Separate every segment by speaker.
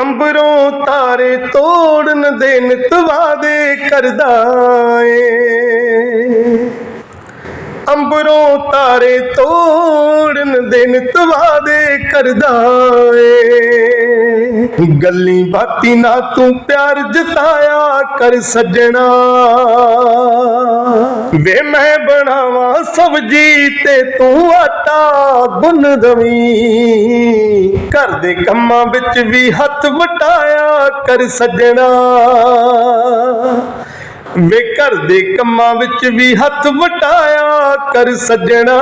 Speaker 1: ਅੰਬਰੋਂ ਤਾਰੇ ਤੋੜਨ ਦੇ ਨਿਤ ਕਰਦਾ ਏ। ਅੰਬਰੋਂ ਤਾਰੇ ਤੋੜਨ ਦੇ ਤਵਾਦੇ ਕਰਦਾ ਏ। ਗੱਲੀ ਬਾਤੀ ਨਾ ਤੂੰ ਪਿਆਰ ਜਤਾਇਆ ਕਰ ਸੱਜਣਾ। ਵੇ ਮੈਂ ਬਣਾਵਾਂ ਸਬਜੀ ਤੇ ਤੂੰ ਆਟਾ ਗੁੰਨ ਦਵੀਂ। ਦੇ ਕੰਮਾਂ ਵਿੱਚ ਵੀ ਹੱਥ ਵਟਾਇਆ ਕਰ ਸੱਜਣਾ। ਵੇ ਘਰ ਦੇ ਕੰਮਾਂ ਵਿੱਚ ਵੀ ਹੱਥ ਵਟਾਇਆ ਕਰ ਸੱਜਣਾ।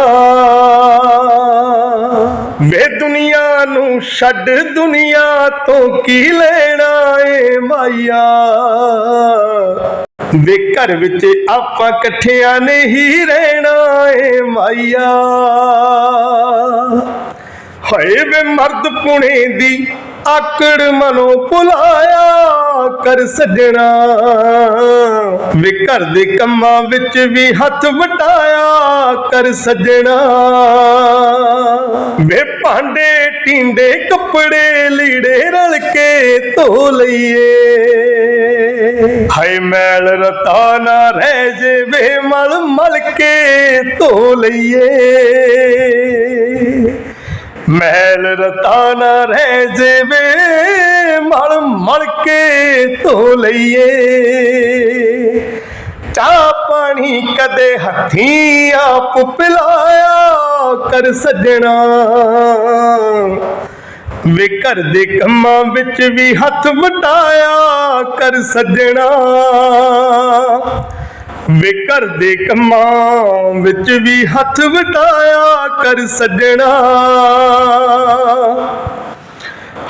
Speaker 1: ਵੇ ਦੁਨੀਆ ਨੂੰ ਛੱਡ ਦੁਨੀਆ ਤੋਂ ਕੀ ਲੈਣਾ ਏ ਮਾਇਆ। ਵੇ ਘਰ ਵਿੱਚ ਆਪਾਂ ਇਕੱਠਿਆਂ ਨਹੀਂ ਰਹਿਣਾ ਏ ਮਾਇਆ। ਹਾਏ ਵੇ ਮਰਦ ਪੁਣੇ ਦੀ ਆਕੜ ਮਨੋਂ ਭੁਲਾਇਆ ਕਰ ਸੱਜਣਾ। ਵੇ ਘਰ ਦੇ ਕੰਮਾਂ ਵਿੱਚ ਵੀ ਹੱਥ ਵਟਾਇਆ ਕਰ ਸੱਜਣਾ। ਵੇ ਭਾਂਡੇ ਟਿੰਡੇ ਕੱਪੜੇ ਲੀੜੇ ਰਲ ਕੇ ਧੋ ਲਈਏ। ਹਾਏ ਮੈਲ ਰਤਾ ਨਾ ਰਹਿ ਜੇ ਵੇ ਮਲ ਮਲ ਕੇ ਧੋ ਲਈਏ। ਮਹਿਲ ਰਤਾ ਨਾ ਰਹਿ ਜੇਵੇ, ਮਲ ਮਲ ਕੇ ਧੋ ਲਈਏ। ਚਾਹ ਪਾਣੀ ਕਦੇ ਹੱਥੀਂ ਆਪ ਪਿਲਾਇਆ, ਕਰ ਸੱਜਣਾ। ਵੇ ਘਰ ਦੇ ਕੰਮਾਂ ਵਿੱਚ ਵੀ ਹੱਥ ਵਟਾਇਆ, ਕਰ ਸੱਜਣਾ। ਵੇ ਘਰ ਦੇ ਕੰਮਾਂ ਵਿੱਚ ਵੀ ਹੱਥ ਵਟਾਇਆ ਕਰ ਸੱਜਣਾ।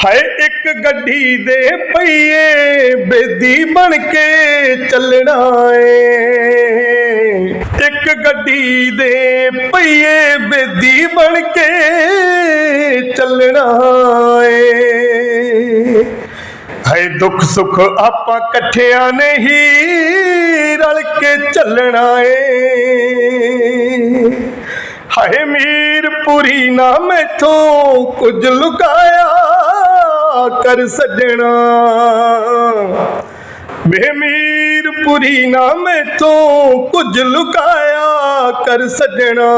Speaker 1: ਹਾਏ, ਇੱਕ ਗੱਡੀ ਦੇ ਪਈਏ ਬੇਦੀ ਬਣ ਕੇ ਚੱਲਣਾ ਏ। ਇੱਕ ਗੱਡੀ ਦੇ ਪਈਏ ਬੇਦੀ ਬਣ ਕੇ ਚੱਲਣਾ ਏ। ਹਾਏ, ਦੁੱਖ ਸੁੱਖ ਆਪਾਂ ਇਕੱਠਿਆਂ ਨਹੀਂ ਚੱਲਣਾ ਏ। ਹਾਏ ਮੀਰਪੁਰੀ ਨਾ ਮੈਥੋਂ ਕੁਝ ਲੁਕਾਇਆ ਕਰ ਸੱਜਣਾ। ਬੇ ਮੀਰਪੁਰੀ ਨਾ ਮੈਥੋਂ ਕੁਝ ਲੁਕਾਇਆ ਕਰ ਸੱਜਣਾ।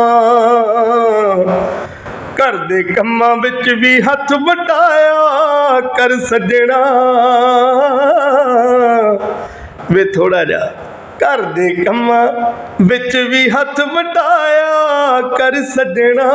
Speaker 1: ਘਰ ਦੇ ਕੰਮਾਂ ਵਿੱਚ ਵੀ ਹੱਥ ਵਟਾਇਆ ਕਰ ਸੱਜਣਾ। ਵੇ ਥੋੜਾ ਜਿਹਾ ਘਰ ਦੇ ਕੰਮਾਂ ਵਿੱਚ ਵੀ ਹੱਥ ਵਟਾਇਆ ਕਰ ਸੱਜਣਾ